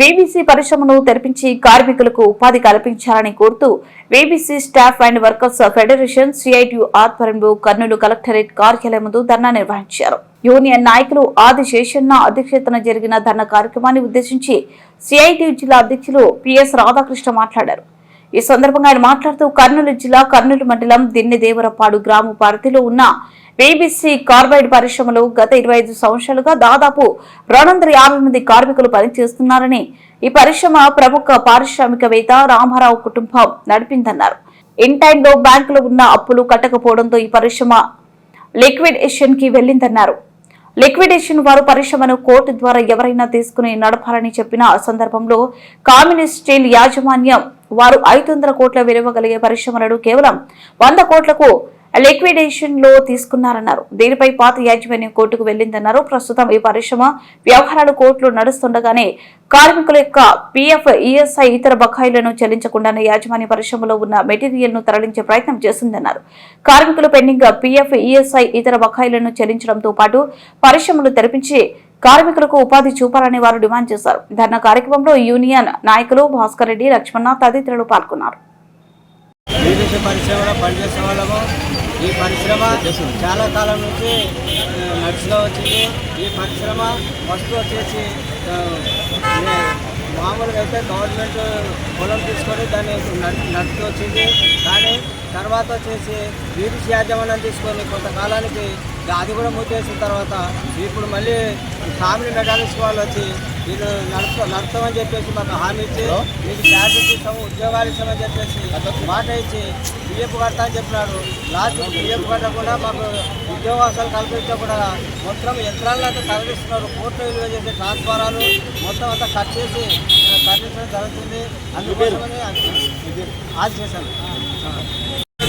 BBC పరిశ్రమను తెరిపించి కార్మికులకు ఉపాధి కల్పించాలని కోరుతూ BBC staff and workers federation CITU ఆధ్వర్యంలో కర్నూలు కలెక్టరేట్ కార్యాలయం ముందు ధర్నా నిర్వహించారు. యూనియన్ నాయకులు ఆది శేషన్న అధ్యక్షతన జరిగిన ధర్నా కార్యక్రమాన్ని ఉద్దేశించి సిఐటియు జిల్లా అధ్యక్షులు పిఎస్ రాధాకృష్ణ మాట్లాడారు. ఈ సందర్భంగా ఆయన మాట్లాడుతూ కర్నూలు జిల్లా కర్నూలు మండలం దిన్నెదేవరపాడు గ్రామ పరిధిలో ఉన్న బీబీసీ కార్బైడ్ పరిశ్రమలో గత ఇరవై ఐదు సంవత్సరాలుగా దాదాపు రెండు వందల యాభై మంది కార్మికులు పనిచేస్తున్నారని ఈ పరిశ్రమ ప్రముఖ పారిశ్రామికవేత్త రామారావు కుటుంబం నడిపిందన్నారు. ఇన్ టైంలో బ్యాంకులో ఉన్న అప్పులు కట్టకపోవడంతో ఈ పరిశ్రమ లిక్విడేషన్కి వెళ్ళిందన్నారు లిక్విడేషన్ వారు పరిశ్రమను కోర్టు ద్వారా ఎవరైనా తీసుకుని నడపాలని చెప్పిన సందర్భంలో కామ్యూనిస్ట్ స్టీల్ యాజమాన్యం వారు ఐదు వందల కోట్ల విలువ కలిగే పరిశ్రమలను కేవలం వంద కోట్లకు లిక్విడేషన్లో తీసుకున్నారన్నారు. దీనిపై పాత యాజమాన్యం కోర్టుకు వెళ్ళిందన్నారు ప్రస్తుతం ఈ పరిశ్రమ వ్యవహారాలు కోర్టులో నడుస్తుండగానే కార్మికుల యొక్క పీఎఫ్ ఈఎస్ఐ ఇతర బకాయిలను చెల్లించకుండానే యాజమాన్య పరిశ్రమలో ఉన్న మెటీరియల్ను తరలించే ప్రయత్నం చేస్తుందన్నారు. కార్మికులు పెండింగ్ పీఎఫ్ ఈఎస్ఐ ఇతర బకాయిలను చెల్లించడంతో పాటు పరిశ్రమలు తెరిపించి కార్మికులకు ఉపాధి చూపాలని వారు డిమాండ్ చేశారు. ధర్నా కార్యక్రమంలో యూనియన్ నాయకులు భాస్కర్ రెడ్డి లక్ష్మణ తదితరులు పాల్గొన్నారు. విదేశీ పరిశ్రమలో పనిచేసే వాళ్ళము. ఈ పరిశ్రమ చాలా కాలం నుంచి నడుచులో వచ్చింది. ఈ పరిశ్రమ ఫస్ట్ వచ్చేసి మామూలుగా అయితే గవర్నమెంట్ పొలం తీసుకొని దాన్ని నడు- నడుపుతూ వచ్చింది. కానీ తర్వాత వచ్చేసి బీబీసీ యాజమాన్యం తీసుకొని కొంతకాలానికి అది కూడా మూసేసిన తర్వాత ఇప్పుడు మళ్ళీ ఫ్యామిలీ మెకానిక్స్ వాళ్ళు వచ్చి వీళ్ళు నడుపు నడుపుతామని చెప్పేసి మాకు హామీ ఇచ్చి మీకు శాలరీ ఇస్తాము ఉద్యోగాలు ఇస్తామని చెప్పేసి మాట ఇచ్చి పిఎఫ్ కడతా అని చెప్పినారు. లాస్ట్ పిఎఫ్ కట్టకుండా మాకు ఉద్యోగాలు కల్పించకుండా మొత్తం యంత్రాలను తరలిస్తున్నారు. కోర్టు విలువ చేసే ట్రాన్స్ఫారాలు మొత్తం అంతా కట్ చేసి తరలించడం జరుగుతుంది. అందుకోసమని ఆది చేశాను.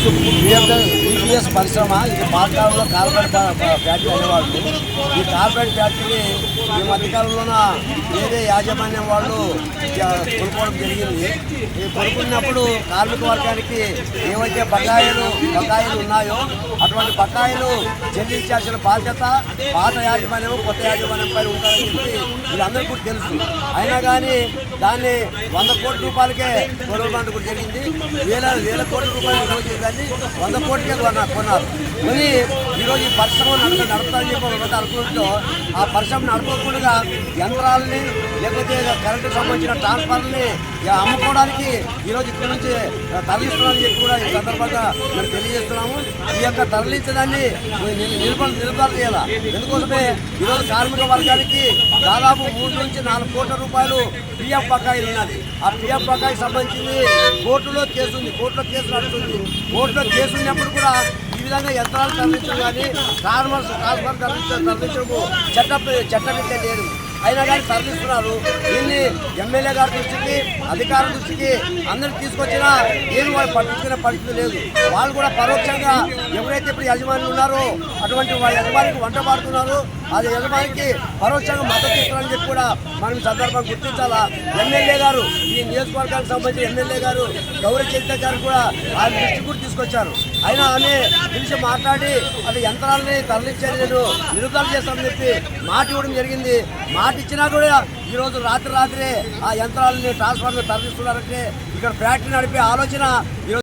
టీపీఎస్ పరిశ్రమ ఇది పాఠశాలలో కార్బైడ్ ఫ్యాక్టరీ అనేవాళ్ళు. ఈ కార్బైడ్ ఫ్యాక్టరీ ఈ మధ్యకాలంలోన? ఏదే యాజమాన్యం వాళ్ళు కొనుక్కోవడం జరిగింది. ఈ కొనుక్కున్నప్పుడు కార్మిక వర్గానికి ఏవైతే బకాయిలు బకాయిలు ఉన్నాయో అటువంటి బకాయిలు చెల్లించాల్సిన బాధ్యత పాత యాజమాన్యం కొత్త యాజమాన్యం పైన ఉంటారని చెప్పి వీళ్ళందరికీ కూడా తెలుసు. అయినా కానీ దాన్ని వంద కోట్ల రూపాయలకే కొనుగోలు కూడా జరిగింది. వేల వేల కోట్ల రూపాయలు విలువ వంద కోట్లకే కొన్న- కొన్నారు. కొని ఈరోజు ఈ పరిశ్రమ నడుపు నడుపుతారని చెప్పి ఒకటి అనుకుంటూ ఆ పరిశ్రమ నడపకుండా యంత్రాలని లేకపోతే కరెంటు సంబంధించిన ట్రాన్స్ఫార్మర్ని ఇక అమ్ముకోవడానికి ఈరోజు ఇక్కడ నుంచి తరలిస్తున్నామని చెప్పి కూడా ఈ సందర్భంగా మేము తెలియజేస్తున్నాము. ఈ యొక్క తరలించడాన్ని నిలుప నిలుపడ చేయాలి. ఎందుకోసమే ఈరోజు కార్మిక వర్గానికి దాదాపు మూడు నుంచి నాలుగు కోట్ల రూపాయలు పిఎఫ్ బకాయిలు ఉన్నది. ఆ పిఎఫ్ బకాయి సంబంధించింది కోర్టులో కేసు ఉంది. కోర్టులో కేసు నడుస్తుంది. కోర్టులో కేసు ఉన్నప్పుడు కూడా విధంగా యంత్రాలు తరలించడం కానీ ట్రాన్స్ఫర్ ట్రాన్స్ఫర్ తరలించడం తరలించడము చట్ట చట్టరీత్యా లేదు అయినా కానీ తరలిస్తున్నారు. దీన్ని ఎమ్మెల్యే గారి దృష్టికి అధికారుల దృష్టికి అందరికి తీసుకొచ్చినా ఏమి వాళ్ళు పట్టించుకునే పరిస్థితి లేదు. వాళ్ళు కూడా పరోక్షంగా ఎవరైతే ఇప్పుడు యజమానులు ఉన్నారో అటువంటి వాళ్ళ యజమానికి వంట పాడుతున్నారు. అది యజమానికి పరోక్షంగా మద్దతు ఇస్తారని చెప్పి కూడా మనం సందర్భంగా గుర్తించాలా? ఎమ్మెల్యే గారు ఈ నియోజకవర్గానికి సంబంధించిన ఎమ్మెల్యే గారు గౌరవ చరిత్ర గారు కూడా ఆయన దృష్టి కూడా తీసుకొచ్చారు. అయినా ఆమె పిలిచి మాట్లాడి అది యంత్రాలని తరలించేది నేను నిరుద్ధరణ చేస్తానని చెప్పి మాట ఇవ్వడం జరిగింది. మాట ఇచ్చినా కూడా ఈరోజు రాత్రి రాత్రే ఆ యంత్రాలని ట్రాన్స్ఫార్మర్ తరలిస్తున్నారంటే ఇక్కడ ఫ్యాక్టరీ నడిపే ఆలోచన ఈరోజు